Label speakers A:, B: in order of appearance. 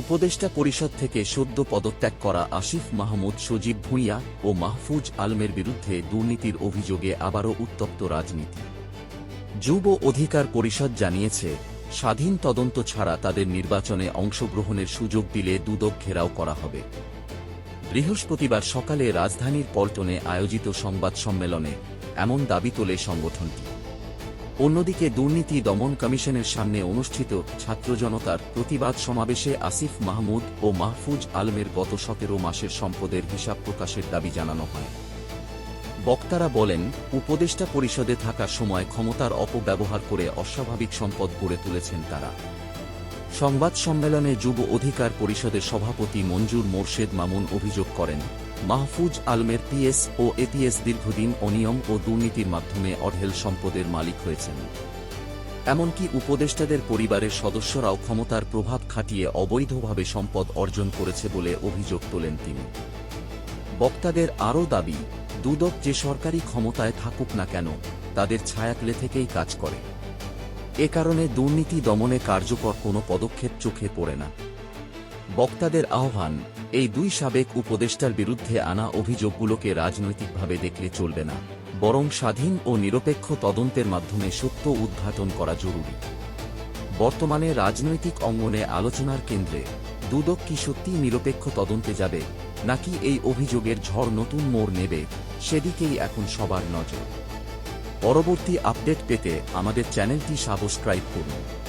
A: উপদেষ্টা পরিষদ থেকে সদ্য পদত্যাগ করা আসিফ মাহমুদ, সজীব ভুঁইয়া ও মাহফুজ আলমের বিরুদ্ধে দুর্নীতির অভিযোগে আবারও উত্তপ্ত রাজনীতি। যুব অধিকার পরিষদ জানিয়েছে, স্বাধীন তদন্ত ছাড়া তাদের নির্বাচনে অংশগ্রহণের সুযোগ দিলে দুদক ঘেরাও করা হবে। বৃহস্পতিবার সকালে রাজধানীর পল্টনে আয়োজিত সংবাদ সম্মেলনে এমন দাবি তোলে সংগঠনটি। অন্যদিকে দুর্নীতি দমন কমিশনের সামনে অনুষ্ঠিত ছাত্র জনতার প্রতিবাদ সমাবেশে আসিফ মাহমুদ ও মাহফুজ আলমের গত সতেরো মাসের সম্পদের হিসাব প্রকাশের দাবি জানানো হয়। বক্তারা বলেন, উপদেষ্টা পরিষদে থাকার সময় ক্ষমতার অপব্যবহার করে অস্বাভাবিক সম্পদ গড়ে তুলেছেন তারা। সংবাদ সম্মেলনে যুব অধিকার পরিষদের সভাপতি মঞ্জুর মোর্শেদ মামুন অভিযোগ করেন, মাহফুজ আলমের পিএস ও এপিএস দীর্ঘদিন অনিয়ম ও দুর্নীতির মাধ্যমে অঢেল সম্পদের মালিক হয়েছেন। এমনকি উপদেষ্টাদের পরিবারের সদস্যরাও ক্ষমতার প্রভাব খাটিয়ে অবৈধভাবে সম্পদ অর্জন করেছে বলে অভিযোগ তোলেন তিনি। বক্তাদের আরও দাবি, দুদক যে সরকারি ক্ষমতায় থাকুক না কেন, তাদের ছায়াকলে থেকেই কাজ করে। এ কারণে দুর্নীতি দমনে কার্যকর কোনো পদক্ষেপ চোখে পড়ে না। বক্তাদের আহ্বান, এই দুই সাবেক উপদেষ্টার বিরুদ্ধে আনা অভিযোগগুলোকে রাজনৈতিকভাবে দেখলে চলবে না, বরং স্বাধীন ও নিরপেক্ষ তদন্তের মাধ্যমে সত্য উদ্ঘাটন করা জরুরি। বর্তমানে রাজনৈতিক অঙ্গনে আলোচনার কেন্দ্রে, দুদক কি সত্যিই নিরপেক্ষ তদন্তে যাবে, নাকি এই অভিযোগের ঝড় নতুন মোড় নেবে, সেদিকেই এখন সবার নজর। পরবর্তী আপডেট পেতে আমাদের চ্যানেলটি সাবস্ক্রাইব করুন।